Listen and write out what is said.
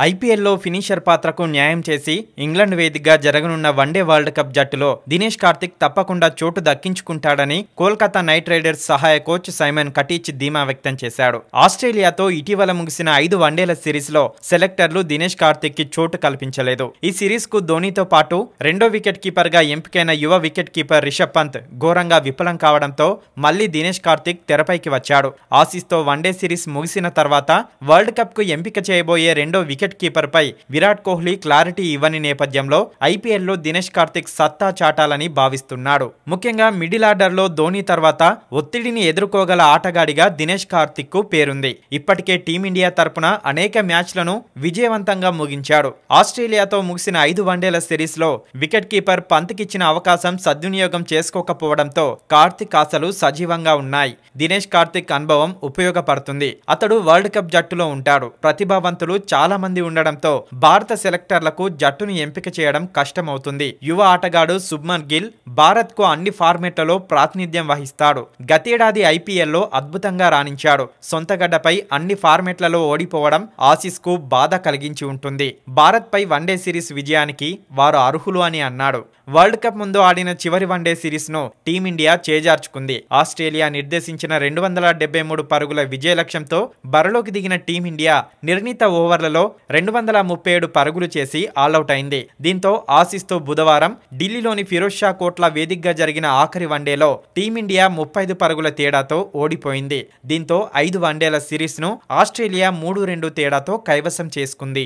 ఐపీఎల్లో ఫినిషర్ పాత్రకు న్యాయం చేసి ఇంగ్లాండ్ వేదికగా జరగనున్న వన్డే వరల్డ్ కప్ జట్టులో దినేష్ కార్తిక్ తప్పకుండా చోటు దక్కించుకుంటాడని కోల్కతా నైట్ రైడర్స్ సహాయ కోచ్ సైమన్ కటీచ్ ధీమా వ్యక్తం చేశాడు. ఆస్ట్రేలియాతో ఇటీవల ముగిసిన ఐదు వన్డేల సిరీస్లో సెలెక్టర్లు దినేష్ కార్తిక్కి చోటు కల్పించలేదు. ఈ సిరీస్కు ధోనీతో పాటు రెండో వికెట్ కీపర్గా ఎంపికైన యువ వికెట్ కీపర్ రిషబ్ పంత్ ఘోరంగా విఫలం కావడంతో మళ్ళీ దినేష్ కార్తిక్ తెరపైకి వచ్చాడు. ఆసీస్తో వన్డే సిరీస్ ముగిసిన తర్వాత వరల్డ్ కప్కు ఎంపిక చేయబోయే రెండో వికెట్ కీపర్ పై విరాట్ కోహ్లీ క్లారిటీ ఇవ్వని నేపథ్యంలో ఐపీఎల్లో దినేష్ కార్తిక్ సత్తా చాటాలని భావిస్తున్నాడు. ముఖ్యంగా మిడిల్ ఆర్డర్లో ధోని తర్వాత ఒత్తిడిని ఎదుర్కోగల ఆటగాడిగా దినేష్ కార్తిక్కు పేరుంది. ఇప్పటికే టీమిండియా తరపున అనేక మ్యాచ్లను విజయవంతంగా ముగించాడు. ఆస్ట్రేలియాతో ముగిసిన ఐదు వన్డేల సిరీస్లో వికెట్ కీపర్ పంత్కిచ్చిన అవకాశం సద్వినియోగం చేసుకోకపోవడంతో కార్తిక్ ఆశలు సజీవంగా ఉన్నాయి. దినేష్ కార్తిక్ అనుభవం ఉపయోగపడుతుంది. అతడు వరల్డ్ కప్ జట్టులో ఉంటాడు. ప్రతిభావంతులు చాలా మంది ఉండడంతో భారత సెలెక్టర్లకు జట్టును ఎంపిక చేయడం కష్టమవుతుంది. యువ ఆటగాడు శుభ్మన్ గిల్ భారత్కు అన్ని ఫార్మెట్లలో ప్రాతినిధ్యం వహిస్తాడు. గతేడాది ఐపీఎల్లో అద్భుతంగా రాణించాడు. సొంతగడ్డపై అన్ని ఫార్మెట్లలో ఓడిపోవడం ఆసీస్కు బాధ కలిగించి ఉంటుంది. భారత్ పై వన్డే సిరీస్ విజయానికి వారు అర్హులు అని అన్నాడు. వరల్డ్ కప్ ముందు ఆడిన చివరి వన్డే సిరీస్ను టీమిండియా చేజార్చుకుంది. ఆస్ట్రేలియా నిర్దేశించిన రెండు వందల డెబ్బై మూడు పరుగుల విజయ లక్ష్యంతో బరిలోకి దిగిన టీమిండియా నిర్ణీత ఓవర్లలో రెండు వందల ముప్పై ఏడు పరుగులు చేసి ఆలౌట్ అయింది. దీంతో ఆసీస్తో బుధవారం ఢిల్లీలోని ఫిరోజ్ షా కోట్ల వేదికగా జరిగిన ఆఖరి వన్డేలో టీమిండియా ముప్పై ఐదు పరుగుల తేడాతో ఓడిపోయింది. దీంతో ఐదు వన్డేల సిరీస్ను ఆస్ట్రేలియా మూడు రెండు తేడాతో కైవసం చేసుకుంది.